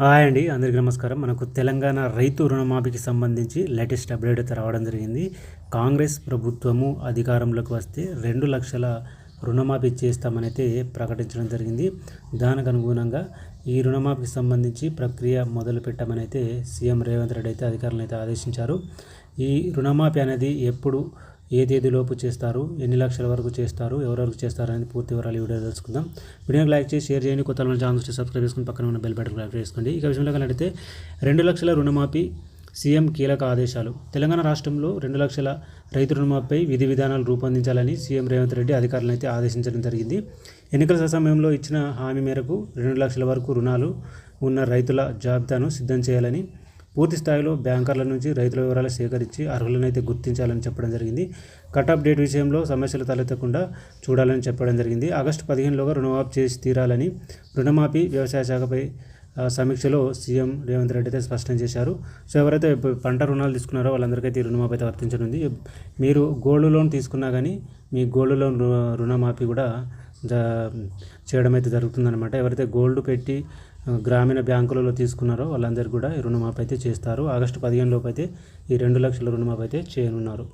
Hi అండి అందరికీ నమస్కారం. మనకు తెలంగాణ రైతు రుణమాఫీకి సంబంధించి లేటెస్ట్ అప్డేట్ అయితే రావడం జరిగింది. కాంగ్రెస్ ప్రభుత్వము అధికారంలోకి వస్తే రెండు లక్షల రుణమాఫీ చేస్తామనైతే ప్రకటించడం జరిగింది. దానికి అనుగుణంగా ఈ రుణమాఫీకి సంబంధించి ప్రక్రియ మొదలు పెట్టామనైతే సీఎం రేవంత్ రెడ్డి అయితే అధికారులను అయితే ఆదేశించారు. ఈ రుణమాఫీ అనేది ఎప్పుడు ఏ తేదీలోపు చేస్తారు ఎన్ని లక్షల వరకు చేస్తారు ఎవరెవరికి చేస్తారు అనేది పూర్తి వివరాలు వీడియో తెలుసుకుందాం. వీడియోకి లైక్ చేసి షేర్ చేయండి. కొత్త వాళ్ళని ఛానల్ సబ్స్క్రైబ్ చేసుకుని పక్కన ఉన్న బెల్ బటన్ క్లిక్ చేసుకోండి. ఇక విషయంలో కలిగితే రెండు లక్షల రుణమాఫీ సీఎం కీలక ఆదేశాలు. తెలంగాణ రాష్ట్రంలో రెండు లక్షల రైతు రుణమాపై విధి విధానాలు రూపొందించాలని సీఎం రేవంత్ రెడ్డి అధికారులను అయితే ఆదేశించడం జరిగింది. ఎన్నికల సమయంలో ఇచ్చిన హామీ మేరకు రెండు లక్షల వరకు రుణాలు ఉన్న రైతుల జాబితాను సిద్ధం చేయాలని పూర్తి స్థాయిలో బ్యాంకర్ల నుంచి రైతుల వివరాలు సేకరించి అర్హులనైతే గుర్తించాలని చెప్పడం జరిగింది. కట్ ఆఫ్ డేట్ విషయంలో సమస్యలు తలెత్తకుండా చూడాలని చెప్పడం జరిగింది. ఆగస్టు పదిహేనులోగా రుణమాఫీ చేసి తీరాలని రుణమాఫీ వ్యవసాయ శాఖపై సమీక్షలో సీఎం రేవంత్ రెడ్డి అయితే స్పష్టం చేశారు. సో ఎవరైతే పంట రుణాలు తీసుకున్నారో వాళ్ళందరికైతే రుణమాఫీ అయితే వర్తించనుంది. మీరు గోల్డ్ లోన్ తీసుకున్నా కానీ మీ గోల్డ్ లోన్ రు- రుణమాఫీ కూడా చేయడం అయితే జరుగుతుందన్నమాట. ఎవరైతే గోల్డ్ పెట్టి గ్రామీణ బ్యాంకులలో తీసుకున్నారో వాళ్ళందరికీ కూడా ఈ రుణమాఫీ అయితే చేస్తారు. ఆగస్టు పదిహేను లోపు అయితే ఈ రెండు లక్షల రుణమాఫీ అయితే చేయనున్నారు.